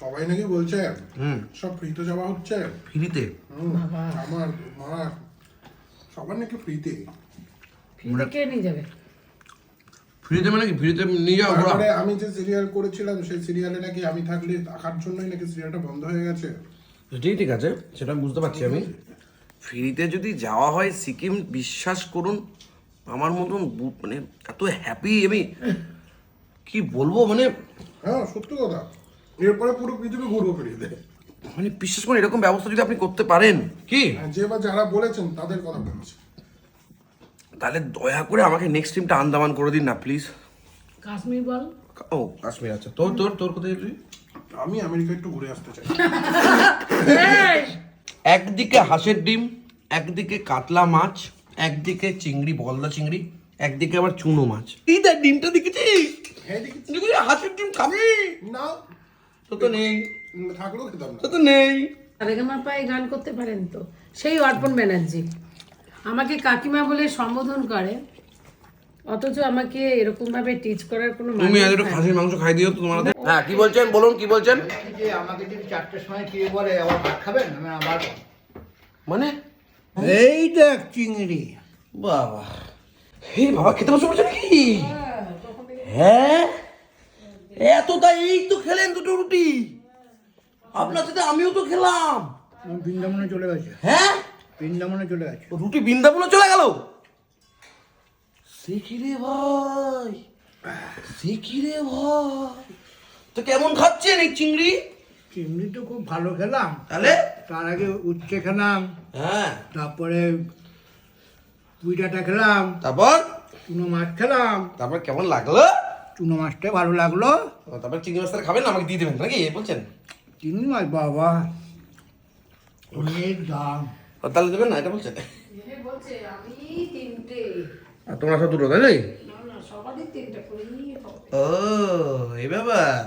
সবাই নাকি বলছে হুম। সব ফ্রিতে যাওয়া হচ্ছে। ফ্রিতে? আমার মা সবার নাকি ফ্রিতে। ফ্রিতে কে নিয়ে যাবে? ফ্রিতে মানে কি? ফ্রিতে নিয়ে যাও তারপরে আমি যে সিরিয়াল করেছিলাম সেই সিরিয়ালে নাকি আমি থাকলে থাকার জন্যই নাকি সিরিয়ালটা বন্ধ হয়ে গেছে। ঠিক ঠিক আছে সেটা বুঝতে পারছি আমি। ফ্রিতে যদি যাওয়া হয় সিকিম বিশ্বাস করুন আমার মতন বু- মানে এত হ্যাপি আমি। কি বলব মানে? হ্যাঁ সত্যি কথা। এরপরে পুরো পৃথিবী ঘুরবো ফ্রিতে মানে বিশ্বাস করুন এরকম ব্যবস্থা যদি আপনি করতে পারেন কি? হ্যাঁ, যে বা যারা বলেছেন তাদের কথা বলছি। তাহলে দয়া করে আমাকে নেক্সট টিমটা আন্দামান করে দিন না প্লিজ কাশ্মীর বল। ও কাশ্মীর আচ্ছা। তোর তোর তোর কোথায় তুই আমি আমেরিকা একটু ঘুরে আসতে চাই। একদিকে হাঁসের ডিম একদিকে কাতলা মাছ একদিকে চিংড়ি বলদা চিংড়ি একদিকে আবার চুনো মাছ। এই দেখ ডিমটা দেখেছিস? হ্যাঁ দেখেছিস? হাঁসের ডিম খাবি? না তো তো নেই। উম, খেতাম না। তো তো নেই। সারেগামা পায়ে গান করতে পারেন তো? সেই অর্পণ ব্যানার্জি। আমাকে কাকিমা বলে সম্বোধন করে অথচ আমাকে এরকম ভাবে টিচ করার কোনো তুমি মানে আজ একটু খাসির মাংস খাই দিও তোমার হ্যাঁ কি বলছেন? বলুন কি বলছেন? যে আমাকে যদি চারটের সময় কে বলে আবার ভাত খাবেন? আমি আবার মানে? এই দেখ চিংড়ি। বাবা। হে বাবা খেতে বসে পড়ছে নাকি? হ্যাঁ? এত তাই এই তো খেলেন দুটো রুটি। আপনার সাথে আমিও তো খেলাম। বৃন্দাবনে চলে গেছে। হ্যাঁ? বৃন্দাবনে চলে গেছে। রুটি বৃন্দাবনে চলে গেল? সে কি রে ভাই? সে কি রে ভাই? তো কেমন খাচ্ছেন এই চিংড়ি? চিংড়ি তো খুব ভালো খেলাম। তাহলে? তার আগে উচ্ছে খেলাম। হ্যাঁ। তারপরে পুইটাটা খেলাম। তারপর? চুনো মাছ খেলাম। তারপর কেমন লাগল? চুনো মাছটা ভালো লাগল। ও, তারপর চিংড়ি মাছ তাহলে খাবেন না? আমাকে দিয়ে দেবেন নাকি? বলছেন। চিংড়ি মাছ বাবা। অনেক দাম। তাহলে দেবেন না এটা বলছেন? বলছে আমি আর তোমরা সব দুটো তাই ও এই ব্যাপার।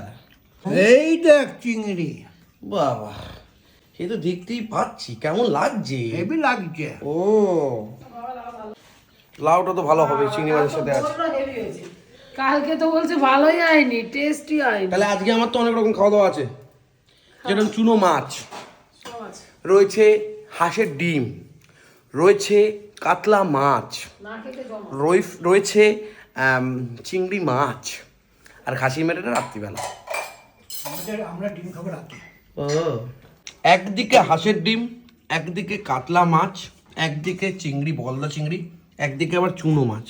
এই দেখ চিংড়ি। বাবা সে তো দেখতেই পাচ্ছি কেমন লাগছে। হেভি লাগছে। ও লাউটা তো ভালো হবে চিংড়ি মাছের সাথে আছে। বড় হেভি হয়েছে। কালকে তো বলছে ভালোই হয়নি টেস্টি হয়নি। তাহলে আজকে আমার তো অনেক রকম খাওয়া দাওয়া আছে। যেরকম চুনো মাছ রয়েছে হাঁসের ডিম রয়েছে কাতলা মাছ রয়েছে চিংড়ি মাছ আর খাসি মেটেটা রাত্রিবেলা। আমরা ডিম খাব রাতে ও। একদিকে হাঁসের ডিম একদিকে কাতলা মাছ একদিকে চিংড়ি বলদা চিংড়ি একদিকে আবার চুনো মাছ।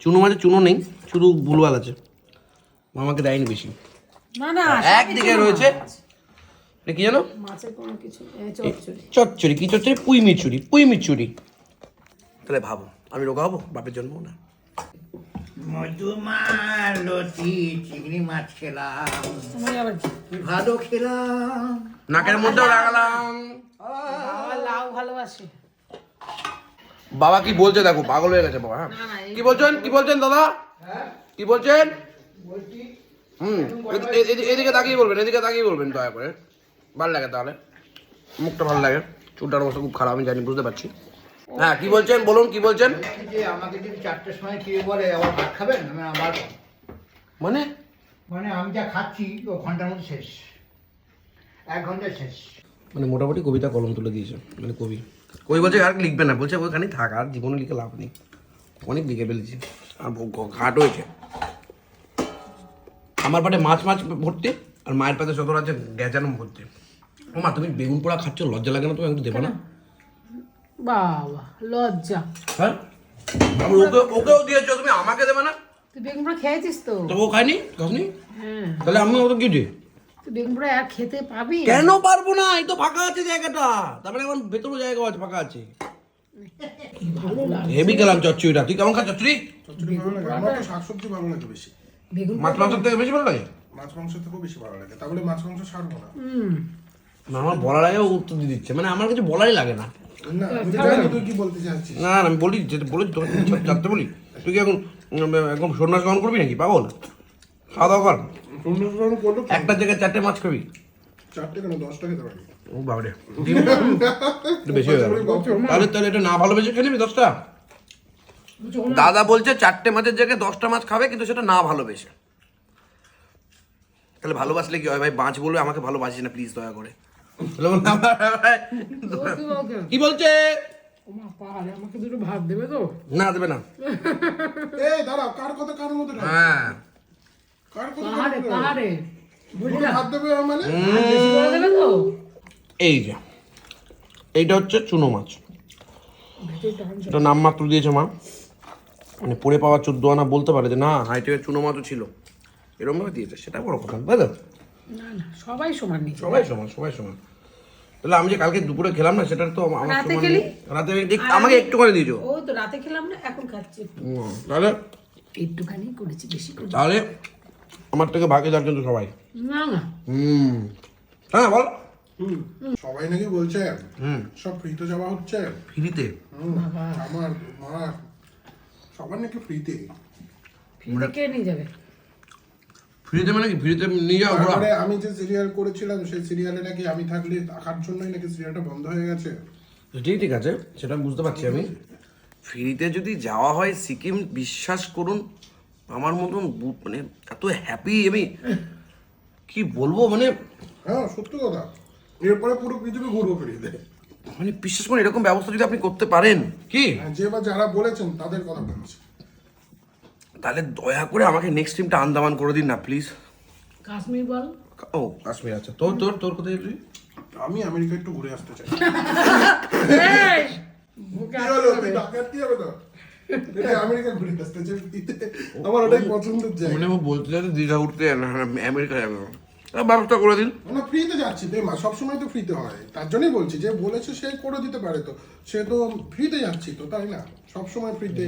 চুনো মাছে চুনো নেই শুধু বুলবাল আছে। মামাকে দেয়নি বেশি। না না একদিকে রয়েছে। এটা কি জানো? মাছের কোনো কিছু চচ্চড়ি। কি চচ্চড়ি? পুই মিচুরি পুই মিচুরি। তাহলে ভাবো আমি রোগা হব? বাপের জন্ম না। মধুমার লতি চিংড়ি মাছ খেলাম। ভালো খেলাম। নাকের মধ্যেও লাগালাম লাউ ভালোবাসে। বাবা কি বলছে দেখো পাগল হয়ে গেছে বাবা হ্যাঁ। কি বলছেন কি বলছেন দাদা? কি বলছেন? হুম এদি- এদি- এদিকে তাকিয়ে বলবেন এদিকে তাকিয়ে বলবেন দয়া করে। ভালো লাগে তাহলে। মুখটা ভালো লাগে। চুলটার অবস্থা খুব খারাপ আমি জানি বুঝতে পারছি। হ্যাঁ কি বলছেন? বলুন কি বলছেন? আমাকে যদি চারটের সময় কে বলে আবার ভাত খাবেন? আমি আবার মানে? মানে আমি যা খাচ্ছি ও ঘণ্টার মধ্যে শেষ। এক ঘন্টায় শেষ। মানে মোটামুটি কবিতা কলম তুলে দিয়েছে মানে কবি। কবি বলছে আর লিখবে না। বলছে ওখানেই থাক আর জীবনে লিখে লাভ নেই। অনেক লিখে ফেলেছি। আর ঘাট হয়েছে। আমার পাটে মাছ মাছ ভর্তি আর মায়ের পাতে যত আছে গেজানো ভর্তি। ও মা তুমি বেগুন পোড়া খাচ্ছ লজ্জা লাগে না তুমি একটু দেবে না? বাবা লজ্জা। হ্যাঁ? আমি ওকে ওকেও দিয়েছ তুমি আমাকে দেবে না? তুই বেগুন পোড়া খেয়েছিস তো? তো ও খায়নি খাসনি? হ্যাঁ। তাহলে আমি ওকে কি দিই? তুই বেগুন পোড়া আর খেতে পাবি? কেন পারব না? এই তো ফাঁকা আছে জায়গাটা। তারপরে এখন ভেতরও জায়গা আছে ফাঁকা আছে। হেভি গেলাম চচ্চড়িটা। তুই কেমন খাচ্ছ চচ্চড়ি? চচ্চড়ি ভালো লাগে আমার তো শাকসবজি ভালো লাগে বেশি। বেগুন মাছ মাংসের থেকে বেশি ভালো লাগে? মাছ মাংস থেকেও বেশি ভালো লাগে তাহলে মাছ মাংস ছাড়বো না। হুম। না, আমার বলার আগে উত্তর দিয়ে দিচ্ছে। মানে আমার কিছু বলারই লাগে না। না আমি তুই কি বলতে চাচ্ছিস না না, আমি বলি যেটা বলি তোকে জানতে বলি। তুই কি এখন একদম এখন সন্ন্যাস গ্রহণ করবি নাকি? পাগল? খাওয়া দাওয়া কর। একটা জায়গায় চারটে মাছ খাবি। চারটে কেন? দশটা খেতে পারি। ও বাবারে। বেশি হয়ে তাহলে তাহলে এটা না ভালোবেসে খেয়ে নিবি দশটা? দাদা বলছে চারটে মাছের জায়গায় দশটা মাছ খাবে কিন্তু সেটা না ভালোবেসে তাহলে ভালোবাসলে কি হয় ভাই? বাঁচ বলবে আমাকে ভালোবাসিস না প্লিজ দয়া করে। কি বলছে? ও মা, পাহাড়ে আমাকে দুটো ভাত দেবে তো? না দেবে না। এই দাঁড়াও কার কথা কার রাখো? হ্যাঁ। পাহাড়ে পাহাড়ে। মানে? এই যে। এইটা হচ্ছে চুনো মাছ। এটা নাম মাত্র দিয়েছে মা। মানে পড়ে পাওয়া চোদ্দ আনা বলতে পারে যে না হাইটে চুনো মাছও ছিল। এরকম ভাবে দিয়েছে সেটা বড় কথা বুঝলো না না সবাই সমান সবাই সমান সবাই সমান। তাহলে আমি যে কালকে দুপুরে খেলাম না সেটা তো আমার রাতে সমান খেলি? রাতে আমাকে একটু করে দিয়েছ। ও তো রাতে খেলাম না এখন খাচ্ছি। তাহলে একটুখানি করেছি বেশি তাহলে আমার থেকে ভাগিদার কিন্তু সবাই। না না। হুম। হ্যাঁ বল। সবাই নাকি বলছে সব ফ্রিতে যাওয়া হচ্ছে? ফ্রিতে? আমার মা সবার নাকি ফ্রিতে ফ্রিতে কে নিয়ে যাবে? ফ্রিতে মানে কি? ফ্রিতে নিয়ে যাও ঘোরা তারপরে আমি যে সিরিয়াল করেছিলাম সেই সিরিয়ালে নাকি আমি থাকলে থাকার জন্যই নাকি সিরিয়ালটা বন্ধ হয়ে গেছে। ঠিক ঠিক আছে সেটা বুঝতে পারছি আমি। ফ্রিতে যদি যাওয়া হয় সিকিম বিশ্বাস করুন আমার মতন বু- মানে এত হ্যাপি আমি কি বলব মানে হ্যাঁ সত্যি কথা। এরপরে পুরো পৃথিবী ঘুরবো ফ্রিতে মানে বিশ্বাস করুন এরকম ব্যবস্থা যদি আপনি করতে পারেন কি? যে বা যারা বলেছেন তাদের কথা বলছি। তাহলে দয়া করে আমাকে নেক্সট টিমটা আন্দামান করে দিন না প্লিজ কাশ্মীর বল। ও কাশ্মীর আচ্ছা। তোর তোর তোর কোথায় যাবি আমি আমেরিকা একটু ঘুরে আসতে চাই। এই, কি হলো? তুই ডাকাতি হবে তো আমেরিকা ঘুরে আসতে আমার ওটাই পছন্দের জায়গা। মানে ও বলতে যাচ্ছে দীঘা উঠতে আমেরিকা যাবে ব্যবস্থা করে দিন। না ফ্রিতে যাচ্ছি বেমা সবসময় তো ফ্রিতে হয়। তার জন্যই বলছি যে বলেছে সে করে দিতে পারে তো। সে তো ফ্রিতে যাচ্ছি তো তাই না? সবসময় ফ্রিতে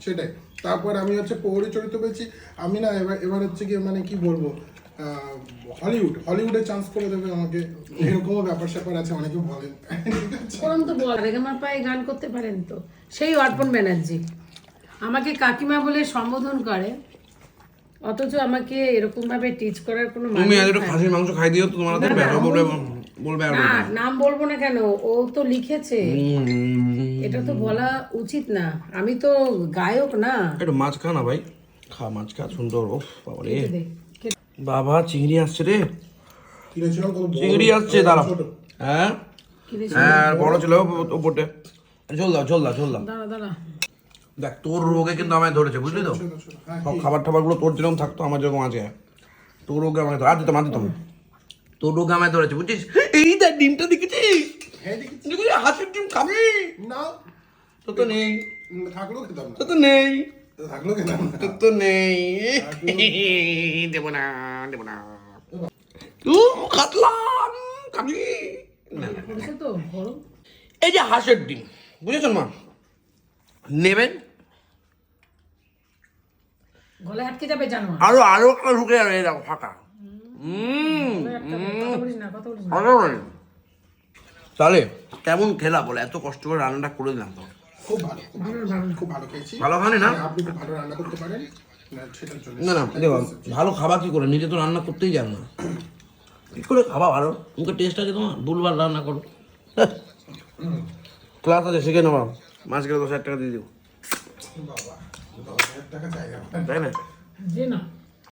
সেটাই। তারপর আমি হচ্ছে পৌরি চরিত্র পেয়েছি। আমি না এবার এবার হচ্ছে গিয়ে মানে কি বলব আহ, হলিউড হলিউডে চান্স করে দেবে আমাকে। এরকমও ব্যাপার স্যাপার আছে অনেকে বলেন। তো বল রেগামা পায়ে গান করতে পারেন তো। সেই অর্পণ ব্যানার্জি। আমাকে কাকিমা বলে সম্বোধন করে অথচ আমাকে এরকম ভাবে টিচ করার কোনো তুমি মানে আজ একটু খাসির মাংস খাই দিও তো তোমার হাতে ব্যথা বলবে বলবে আর না নাম বলব না কেন ও তো লিখেছে। এটা তো বলা উচিত না। আমি তো গায়ক না। একটু মাছ খা না ভাই খা মাছ খা সুন্দর ও বাবা রে বাবা চিংড়ি আসছে রে। চিংড়ি আসছে দাঁড়াও ছোট। হ্যাঁ? হ্যাঁ বড় ছিল ও- ওপরটা। ঝোল দাও ঝোল দাও ঝোল দাও। দাঁড়া দাঁড়া। দেখ তোর রোগে কিন্তু আমায় ধরেছে বুঝলি তো। হ্যাঁ, সব খাবার টাবারগুলো তোর যেরকম থাকতো আমার যেরকম আছে। তোর রোগে আমায় ধরে আর দিতাম আর দিতাম। তোর রোগে আমায় ধরেছে বুঝছিস? এই দেখ ডিমটা দেখেছিস? হ্যাঁ দেখেছি। হাসির ডিম খাবি? না তো তো নেই। থাকলেও খেতাম তো তো নেই। থাকলেও খেতাম তো তো নেই। দেব না দেব না। কাটলাম খাবি? এই যে হাঁসের ডিম বুঝেছেন মা? নেবেন গলায় আটকে যাবে জানো আরও আরও ঢুকে যাবে এই দেখো ফাঁকা। তাহলে কেমন খেলা বলে? এত কষ্ট করে রান্নাটা করে দিলাম তো খুব ভালো খুব ভালো ভালো। খুব ভালো খেয়েছি। ভালো খানি না? আপনি খুব ভালো রান্না করতে পারেন। না, না না দেখো ভালো খাবার কি করে? নিজে তো রান্না করতেই জান না। কি করে খাবা ভালো? মুখে টেস্ট আছে তোমার? ভুলবার রান্না করো। ক্লাস আছে শিখে নেবা মাছ গেলে দশ হাজার টাকা দিয়ে দিব বাবা। দশ হাজার টাকা চাই আমার। তাই না যে না